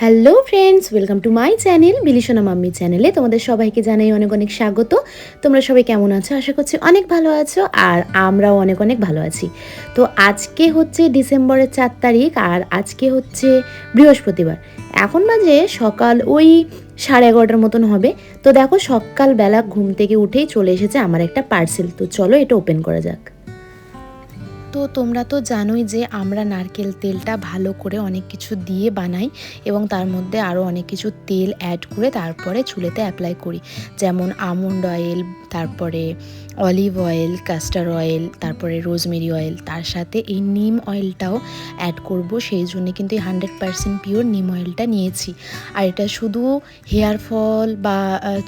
Hello friends welcome to my channel বিলিশনা mummy চ্যানেলে তোমাদের সবাইকে জানাই অনেক অনেক স্বাগত। তোমরা সবাই কেমন আছো? আশা করছি অনেক ভালো আছো আর আমরাও অনেক অনেক ভালো আছি। তো আজকে হচ্ছে ডিসেম্বরের চার তারিখ আর আজকে হচ্ছে বৃহস্পতিবার। এখন বাজে সকাল ওই সাড়ে এগারোটার মতন হবে। তো দেখো সকালবেলা ঘুম থেকে উঠেই চলে এসেছে আমার একটা পার্সেল তো চলো এটা ওপেন করা যাক। তো তোমরা তো জানোই যে আমরা নারকেল তেলটা ভালো করে অনেক কিছু দিয়ে বানাই এবং তার মধ্যে আরও অনেক কিছু তেল অ্যাড করে তারপরে চুলেতে অ্যাপ্লাই করি। যেমন আমন্ড অয়েল তারপরে অলিভ অয়েল, কাস্টার অয়েল, তারপরে রোজমেরি অয়েল, তার সাথে এই নিম অয়েলটাও অ্যাড করব। সেই জন্য কিন্তু এই হান্ড্রেড পারসেন্ট পিওর নিম অয়েলটা নিয়েছি। আর এটা শুধু হেয়ার ফল বা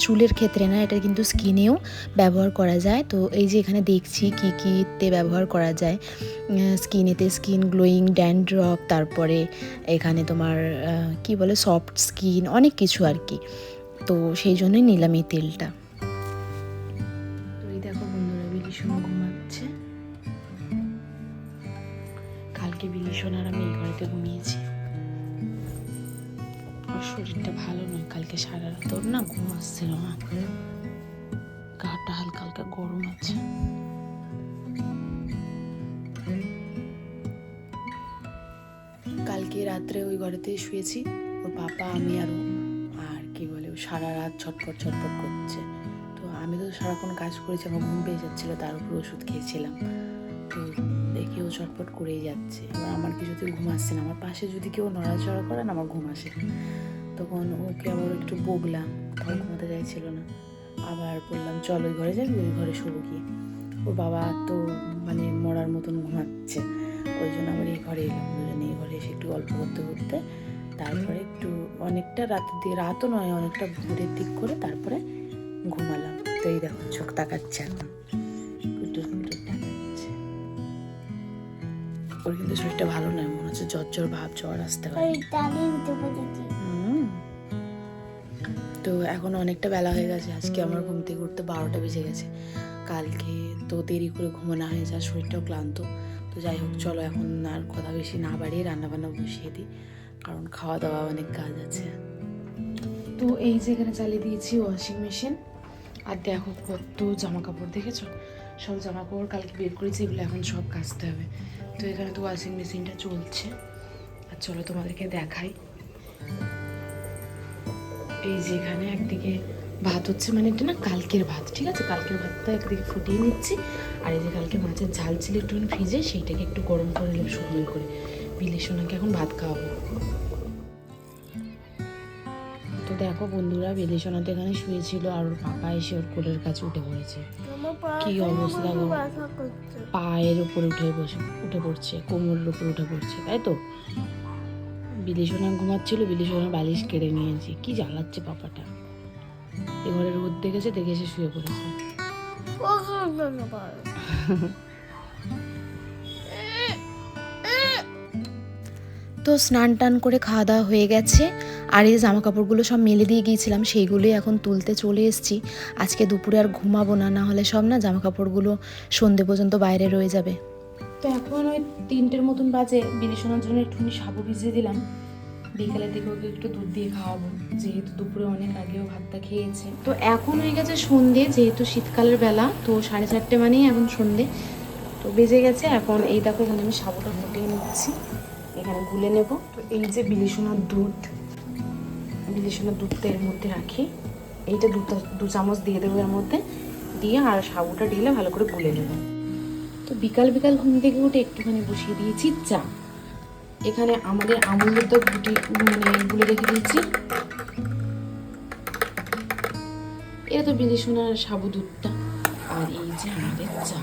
চুলের ক্ষেত্রে না, এটা কিন্তু স্কিনেও ব্যবহার করা যায়। তো এই যে এখানে দেখছি কী কীতে ব্যবহার করা যায়। স্কিনেতে স্কিন গ্লোয়িং ড্যান্ড্রপ তারপরে এখানে তোমার কি বলে, সফট স্কিন, অনেক কিছু আর কি। তো সেই জন্যই নিলাম এই তেলটা। বিলিশোনার আমি এই ঘরেতে ঘুমিয়েছি। আমার শরীরটা ভালো নয়, কালকে সারা রাত ওর না ঘুম আসছিল না। গাটা হালকা হালকা গরম আছে। কালকে রাত্রে ওই ঘরেতেই শুয়েছি, ওর পাপা আমি আর আর কি বলে, ও সারা রাত ছটপট ছটপট করছে। তো আমি তো সারাক্ষণ কাজ করেছি, আমার ঘুম পেয়ে যাচ্ছিল, তার উপর ওষুধ খেয়েছিলাম। তো দেখি ও ছটপট করেই যাচ্ছে। এবার আমার কিছুতেই ঘুম আসছে না। আমার পাশে যদি কেউ নড়াচড়া করে না, আমার ঘুম আসে। তখন ওকে আবার একটু বকলাম। তাও ঘুমাতে চাইছিল না। আবার বললাম, চল ওই ঘরে যাবি? ওই ঘরে শুরু কি ওর বাবা তো মানে মরার মতন ঘুমাচ্ছে। ওই জন্য আবার এই ঘরে এলাম। দুজনে এই ঘরে এসে একটু গল্প করতে করতে তারপরে একটু অনেকটা রাতের দিকে রাতও নয়, অনেকটা ভোরের দিক করে তারপরে ঘুমালাম। তো এই দেখো চোখ তাকাচ্ছে এখন। ওর কিন্তু শরীরটা ভালো নয় মনে হচ্ছে জ্বর জ্বর ভাব জ্বর আসতে পারে। তো এখন অনেকটা বেলা হয়ে গেছে আজকে আমার ঘুম থেকে উঠতে বারোটা বেজে গেছে। কালকে তো দেরি করে ঘুমানো হয়েছে আর শরীরটাও ক্লান্ত। তো যাই হোক চলো এখন আর কথা বেশি না বাড়িয়ে রান্নাবান্না বসিয়ে দিই কারণ খাওয়া দাওয়া অনেক কাজ আছে। তো এই যে এখানে চালিয়ে দিয়েছি ওয়াশিং মেশিন আর দেখো কত জামা কাপড় দেখেছ? সব জামা কাপড় কালকে বের করেছি, এগুলো এখন সব কাচতে হবে। তো এখানে তো ওয়াশিং মেশিনটা চলছে। আর চলো তোমাদেরকে দেখাই। এই যে এখানে একদিকে ভাত হচ্ছে মানে এটা না কালকের ভাত, ঠিক আছে? কালকের ভাতটা একদিকে ফুটিয়ে নিচ্ছি। আর এই যে কালকে মাছের ঝাল ছিল একটু ফ্রিজে, সেইটাকে একটু গরম করে নিলাম, শুকনো করে। বিলি সোনাকে এখন ভাত খাওয়াবো। তো দেখো বন্ধুরা তো এখানে শুয়েছিল আর ওর পাপা এসে ওর কোলের কাছে উঠে পড়েছে। কি অবস্থা গো? পায়ের উপরে উঠে বসে উঠে পড়ছে কোমরের উপরে উঠে পড়ছে তাই তো? বিলিসোনা ঘুমাচ্ছিল বিলিসোনা বালিশ কেড়ে নিয়েছি। কি জ্বালাচ্ছে পাপাটা? এবারে রোদ দেখেছে দেখে এসে শুয়ে পড়েছে। তো স্নান টান করে খাওয়া দাওয়া হয়ে গেছে। আর এই জামা কাপড়গুলো সব মেলে দিয়ে গিয়েছিলাম, সেইগুলোই এখন তুলতে চলে এসেছি। আজকে দুপুরে আর ঘুমাবো না না হলে সব না জামা কাপড়গুলো সন্ধে পর্যন্ত বাইরে রয়ে যাবে। তো এখন ওই তিনটের মতন বাজে বিলিশোনার জন্য একটুখানি সাবু ভিজিয়ে দিলাম। বিকেলের দিকে ওকে একটু দুধ দিয়ে খাওয়াবো, যেহেতু দুপুরে অনেক আগেও ভাতটা খেয়েছে। তো এখন হয়ে গেছে সন্ধে, যেহেতু শীতকালের বেলা, তো সাড়ে চারটে মানেই এখন সন্ধে। তো বেজে গেছে, এখন এই দেখো এখানে আমি সাবুটা ফুটিয়ে নিচ্ছি। এখানে গুলে নেব। তো এই যে বিলিশোনার দুধ বিলিশোনার দুধটা এর মধ্যে রাখি। এইটা দুটা দু চামচ দিয়ে দেবো এর মধ্যে। দিয়ে আর সাবুটা ঢেলে ভালো করে গুলে নেব। তো বিকাল বিকাল ঘুম থেকে উঠে একটুখানি বসিয়ে দিয়েছি চা। এখানে আমাদের আমুলের তো গুটি মানে গুলে রেখে দিয়েছি। এটা তো বিলিশোনার সাবু দুধটা। আর এই যে আমাদের চা।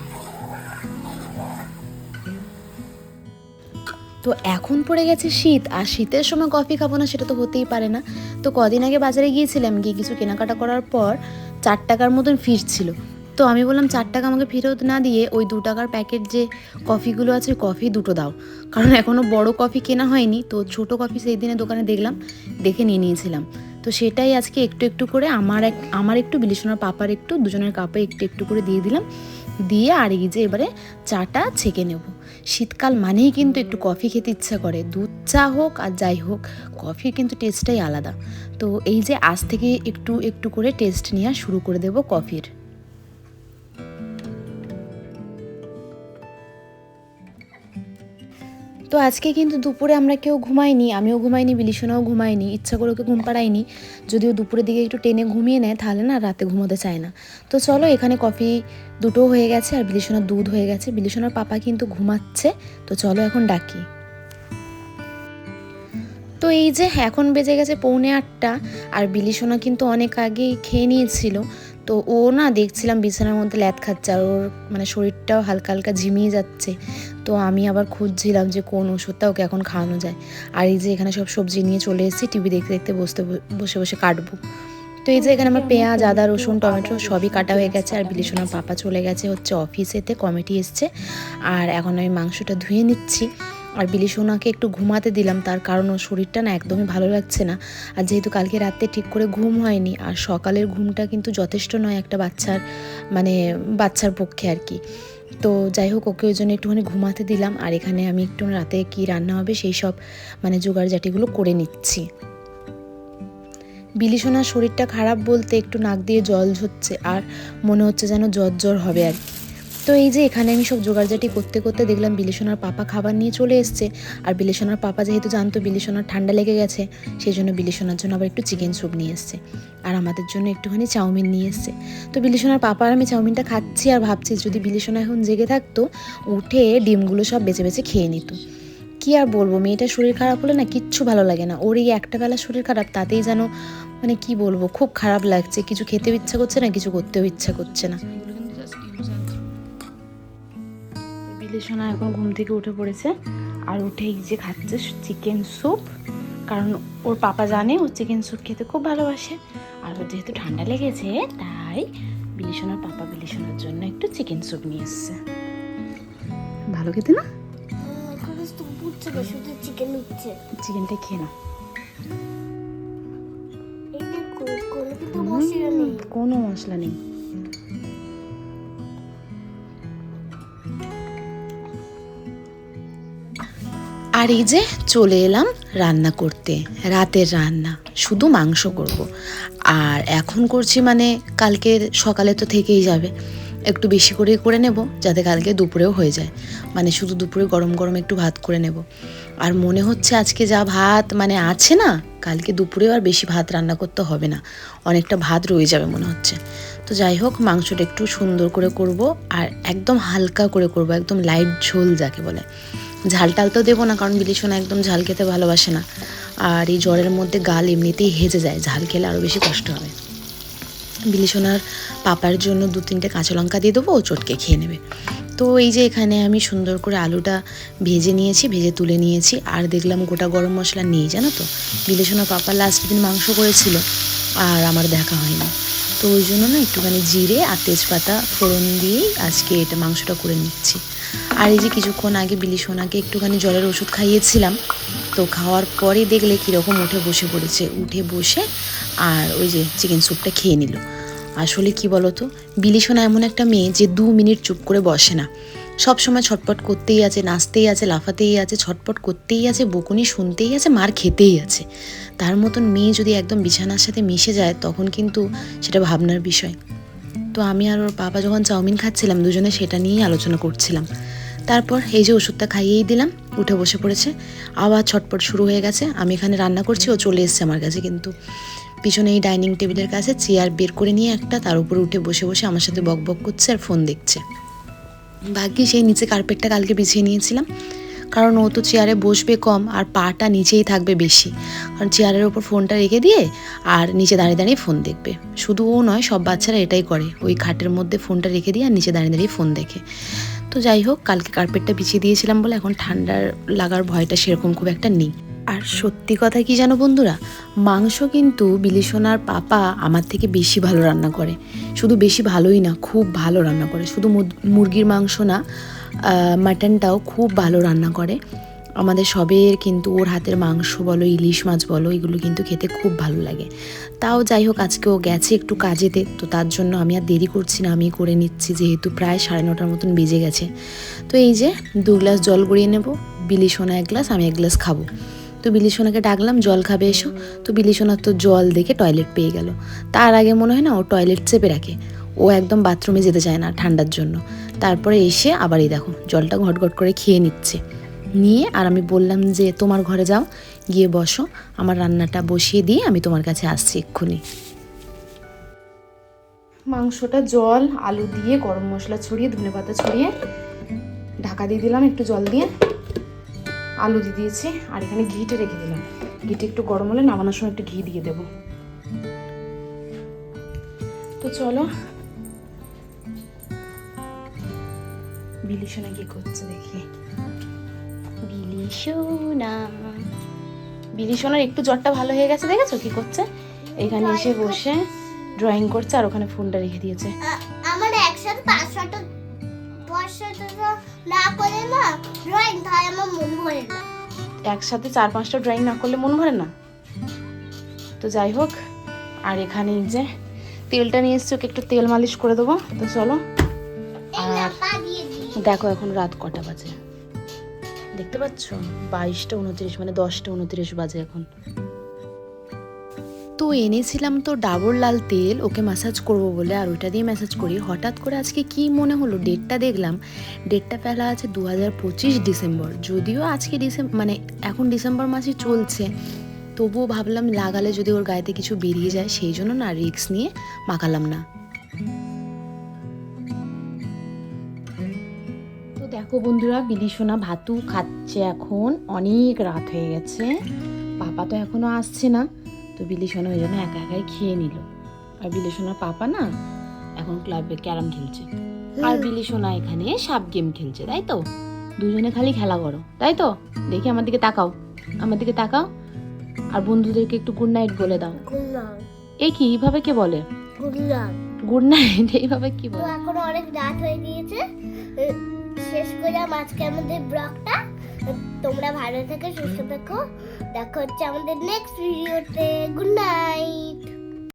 তো এখন পড়ে গেছে শীত, আর শীতের সময় কফি খাব না সেটা তো হতেই পারে না। তো কদিন আগে বাজারে গিয়েছিলাম, গিয়ে কিছু কেনাকাটা করার পর চার টাকার মতন ফিস ছিল। তো আমি বললাম, চার টাকা আমাকে ফেরত না দিয়ে ওই দু টাকার প্যাকেট যে কফিগুলো আছে, কফি দুটো দাও। কারণ এখনও বড় কফি কেনা হয়নি, তো ছোট কফি সেই দিনে দোকানে দেখলাম, দেখে নিয়ে নিয়েছিলাম। তো সেটাই আজকে একটু একটু করে আমার এক, আমার একটু বিলিশনার পাপার একটু, দুজনের কাপে একটু একটু করে দিয়ে দিলাম। দিয়ে আর এই যে এবারে চাটা ছেঁকে নেব। শীতকাল মানেই কিন্তু একটু কফি খেতে ইচ্ছা করে। দুধ চা হোক আর যাই হোক কফির কিন্তু টেস্টটাই আলাদা। তো এই যে আজ থেকে একটু একটু করে টেস্ট নেওয়া শুরু করে দেব কফির তো আজকে কিন্তু দুপুরে আমরা কেউ ঘুমাইনি আমিও ঘুমাইনি, বিলিশনাও ঘুমাইনি ইচ্ছা করে ওকে ঘুম পাড়াইনি যদিও দুপুরের দিকে একটু টেনে ঘুমিয়ে নেয়, তাহলে না রাতে ঘুমোতে চায় না। তো চলো এখানে কফি দুটো হয়ে গেছে আর বিলিশনার দুধ হয়ে গেছে। বিলিশনার পাপা কিন্তু ঘুমাচ্ছে, তো চলো এখন ডাকি। তো এই যে এখন বেজে গেছে পৌনে আটটা, আর বিলিশোনা কিন্তু অনেক আগেই খেয়ে নিয়েছিল। তো ও না দেখছিলাম বিছানার মধ্যে ল্যাদ খাচ্ছে আর ওর মানে শরীরটাও হালকা হালকা ঝিমিয়ে যাচ্ছে। তো আমি আবার খুঁজছিলাম যে কোন ওষুধটা ওকে এখন খাওয়ানো যায়। আর এই যে এখানে সব সবজি নিয়ে চলে এসেছি, টিভি দেখতে দেখতে বসতে বসে বসে কাটবো। তো এই যে এখানে আমার পেঁয়াজ, আদা, রসুন, টমেটো সবই কাটা হয়ে গেছে আর বিলিশোনার পাপা চলে গেছে হচ্ছে অফিসেতে, কমিটি এসছে। আর এখন আমি মাংসটা ধুয়ে নিচ্ছি। আর বিলি সোনাকে একটু ঘুমাতে দিলাম, তার কারণ ওর শরীরটা না একদমই ভালো লাগছে না। আর যেহেতু কালকে রাতে ঠিক করে ঘুম হয়নি, আর সকালের ঘুমটা কিন্তু যথেষ্ট নয় একটা বাচ্চার মানে বাচ্চার পক্ষে আর কি। তো যাই হোক, ওকে ওই জন্য একটুখানি ঘুমাতে দিলাম, আর এখানে আমি একটু রাতে কি রান্না হবে সেই সব মানে জোগাড় জাটিগুলো করে নিচ্ছি। বিলিশোনার শরীরটা খারাপ বলতে একটু নাক দিয়ে জল ঝরছে, আর মনে হচ্ছে যেন জ্বর জ্বর হবে আর কি। তো এই যে এখানে আমি সব জোগাড়জাটি করতে করতে দেখলাম বিলিশোনার পাপা খাবার নিয়ে চলে এসছে। আর বিলিশোনার পাপা যেহেতু জানতো বিলিশোনার ঠান্ডা লেগে গেছে, সেই জন্য বিলিশোনার জন্য আবার একটু চিকেন স্যুপ নিয়ে এসছে। আর আমাদের জন্য একটুখানি চাউমিন নিয়ে এসছে। তো বিলিশোনার পাপা আর আমি চাউমিনটা খাচ্ছি আর ভাবছি যদি বিলিশোনা এখন জেগে থাকতো, উঠে ডিমগুলো সব বেছে বেছে খেয়ে নিত। কি আর বলব মেয়েটার শরীর খারাপ হলে না কিচ্ছু ভালো লাগে না। ওর এই একটা বেলা শরীর খারাপ, তাতেই যেন মানে কি বলব, খুব খারাপ লাগছে। কিছু খেতেও ইচ্ছা করছে না, কিছু করতেও ইচ্ছা করছে না। বিলেশনা এখন ঘুম থেকে উঠে পড়েছে। আর উঠে এই যে খাচ্ছে চিকেন স্যুপ কারণ ওর পাপা জানে ও চিকেন স্যুপ খেতে খুব ভালোবাসে। আর ওর যেহেতু ঠান্ডা লেগেছে তাই বিলিশনার পাপা বিলিশনার জন্য একটু চিকেন স্যুপ নিয়ে এসছে। ভালো খেতে না? চিকেনটা খেয়ে না কোনো মশলা নেই। আর এই যে চলে এলাম রান্না করতে, রাতের রান্না। শুধু মাংস করব। আর এখন করছি মানে কালকে সকালে তো থেকেই যাবে। একটু বেশি করেই করে নেব যাতে কালকে দুপুরেও হয়ে যায়। মানে শুধু দুপুরে গরম গরম একটু ভাত করে নেব। আর মনে হচ্ছে আজকে যা ভাত মানে আছে না, কালকে দুপুরেও আর বেশি ভাত রান্না করতে হবে না। অনেকটা ভাত রয়ে যাবে মনে হচ্ছে। তো যাই হোক, মাংসটা একটু সুন্দর করে করব আর একদম হালকা করে করব, একদম লাইট ঝোল যাকে বলে। ঝাল টাল তো দেবো না, কারণ বিলিশোনা একদম ঝাল খেতে ভালোবাসে না। আর এই জ্বরের মধ্যে গাল এমনিতেই হেজে যায়, ঝাল খেলে আরও বেশি কষ্ট হবে। বিলিশোনার পাপার জন্য দু তিনটে কাঁচা লঙ্কা দিয়ে দেবো, ও চটকে খেয়ে নেবে। তো এই যে এখানে আমি সুন্দর করে আলুটা ভেজে নিয়েছি, ভেজে তুলে নিয়েছি, আর দেখলাম গোটা গরম মশলা নেই, জানো তো? বিলেশনা পাপা লাস্ট দিন মাংস করেছিল, আর আমার দেখা হয়নি। তো ওই জন্য না একটুখানি জিরে আর তেজপাতা ফোড়ন দিয়েই আজকে এটা মাংসটা করে নিচ্ছি। আর এই যে কিছুক্ষণ আগে বিলিশোনাকে একটুখানি জলের ওষুধ খাইয়েছিলাম, তো খাওয়ার পরে দেখলে কীরকম উঠে বসে পড়েছে। উঠে বসে আর ওই যে চিকেন স্যুপটা খেয়ে নিল। আসলে কি বলতো, বিলিশোনা এমন একটা মেয়ে যে দু মিনিট চুপ করে বসে না। সব সময় ছটপট করতেই আছে, নাচতেই আছে, লাফাতেই আছে, ছটপট করতেই আছে, বকুনি শুনতেই আছে, মার খেতেই আছে। তার মতন মেয়ে যদি একদম বিছানার সাথে মিশে যায়, তখন কিন্তু সেটা ভাবনার বিষয়। তো আমি আর ওর বাবা যখন চাউমিন খাচ্ছিলাম, দুজনে সেটা নিয়েই আলোচনা করছিলাম। তারপর এই যে ওষুধটা খাইয়েই দিলাম, উঠে বসে পড়েছে। আবার ছটপট শুরু হয়ে গেছে। আমি এখানে রান্না করছি, ও চলে এসছে আমার কাছে কিন্তু। পিছনে এই ডাইনিং টেবিলের কাছে চেয়ার বের করে নিয়ে একটা, তার উপরে উঠে বসে বসে আমার সাথে বক বক করছে আর ফোন দেখছে। ভাগ্যে সেই নিচে কার্পেটটা কালকে বিছিয়ে নিয়েছিলাম। কারণ ও তো চেয়ারে বসবে কম আর পাটা নিচেই থাকবে বেশি। কারণ চেয়ারের ওপর ফোনটা রেখে দিয়ে আর নিচে দাঁড়িয়ে দাঁড়িয়ে ফোন দেখবে। শুধু ও নয়, সব বাচ্চারা এটাই করে। ওই খাটের মধ্যে ফোনটা রেখে দিয়ে আর নিচে দাঁড়িয়ে দাঁড়িয়ে ফোন দেখে। তো যাই হোক, কালকে কার্পেটটা বিছিয়ে দিয়েছিলাম বলে এখন ঠান্ডার লাগার ভয়টা সেরকম খুব একটা নেই। আর সত্যি কথা কি জানো বন্ধুরা? মাংস কিন্তু বিলিসোনার পাপা আমার থেকে বেশি ভালো রান্না করে। শুধু বেশি ভালোই না, খুব ভালো রান্না করে। শুধু মুরগির মাংস না মাটনটাও খুব ভালো রান্না করে। আমাদের সবের কিন্তু ওর হাতের মাংস বলো, ইলিশ মাছ বলো, এগুলো কিন্তু খেতে খুব ভালো লাগে। তাও যাই হোক, আজকে ও গেছে একটু কাজেতে, তো তার জন্য আমি আর দেরি করছি না, আমি করে নিচ্ছি, যেহেতু প্রায় সাড়ে নটার মতন বেজে গেছে। তো এই যে, দু গ্লাস জল গড়িয়ে নেব, বিলি সোনা এক গ্লাস, আমি এক গ্লাস খাব। তো বিলি সোনাকে ডাকলাম, জল খাবে এসো। তো বিলি সোনার তো জল দেখে টয়লেট পেয়ে গেল। তার আগে মনে হয় না, ও টয়লেট চেপে রাখে। ও একদম বাথরুমে যেতে চায় না ঠান্ডার জন্য। তারপরে এসে আবারই দেখো, জলটা ঘটঘট করে খেয়ে নিচ্ছে। নিয়ে আর আমি বললাম যে, তোমার ঘরে যাও, গিয়ে বসো। আমার রান্নাটা বসিয়ে দিয়ে আমি তোমার কাছে আসছি এক্ষুনি। মাংসটা জল, আলু দিয়ে, গরম মশলা ছড়িয়ে, ধনে পাতা ছড়িয়ে, ঢাকা দিয়ে দিলাম একটু জল দিয়ে। আলু দিয়ে দিয়েছি আর এখানে ঘিটে রেখে দিলাম। ঘিটে একটু গরম হলে নামানোর সময় একটু ঘি দিয়ে দেবো। তো চলো। বিলিশোনা কি করছে দেখি। বিলিশোনা বিলিশোনার একটু জ্বরটা ভালো হয়ে গেছে দেখেছ কি করছে? এখানে এসে বসে ড্রয়িং করছে আর ওখানে ফোনটা রেখে দিয়েছে। আমার একসাথে পাঁচশোটা পাঁচশোটা না করে না ড্রয়িং তাই আমার মন ভরে না। একসাথে চার পাঁচটা ড্রয়িং না করলে মন ভরে না। তো যাই হোক আর এখানে যে তেলটা নিয়ে এসছি ওকে একটু তেল মালিশ করে দেবো। তো চলো আর দেখো এখন রাত কটা বাজে। দেখতে পাচ্ছ? বাইশটা উনত্রিশ মানে দশটা উনত্রিশ বাজে এখন। তো এনেছিলাম তো ডাবর লাল তেল ওকে ম্যাসাজ করব বলে আর ওইটা দিয়ে ম্যাসাজ করি। হঠাৎ করে আজকে কি মনে হলো? ডেটটা দেখলাম। ডেটটা ফেলা আছে দু হাজার পঁচিশ ডিসেম্বর। যদিও আজকে ডিসেম্বর মানে এখন ডিসেম্বর মাসই চলছে। তবুও ভাবলাম লাগালে যদি ওর গায়েতে কিছু বেরিয়ে যায় সেই জন্য না রিস্ক নিয়ে মাখালাম না। দেখো বন্ধুরা বিলিসোনা ভাতু খাচ্ছে এখন। অনেক রাত হয়ে গেছে। পাপা তো এখনও আসছে না তো বিলিসোনা ওই জন্য একা একাই খেয়ে নিল। আর বিলিসোনার পাপা না এখন ক্লাবে ক্যারাম খেলছে। আর বিলিসোনা এখানে সাপ গেম খেলছে তাই তো? দুজনে খালি খেলা করো তাই তো? দেখি আমার দিকে তাকাও আমার দিকে তাকাও। আর বন্ধুদেরকে একটু গুড নাইট বলে দাও। এ কি এইভাবে কে বলে? গুড নাইট এইভাবে কি বলে? এখন অনেক রাত হয়ে গিয়েছে। শেষ করলাম আজকে আমাদের ব্লগটা। তোমরা ভালো থেকে, সুস্থ থেকো। দেখা হচ্ছে আমাদের নেক্সট ভিডিওতে গুড নাইট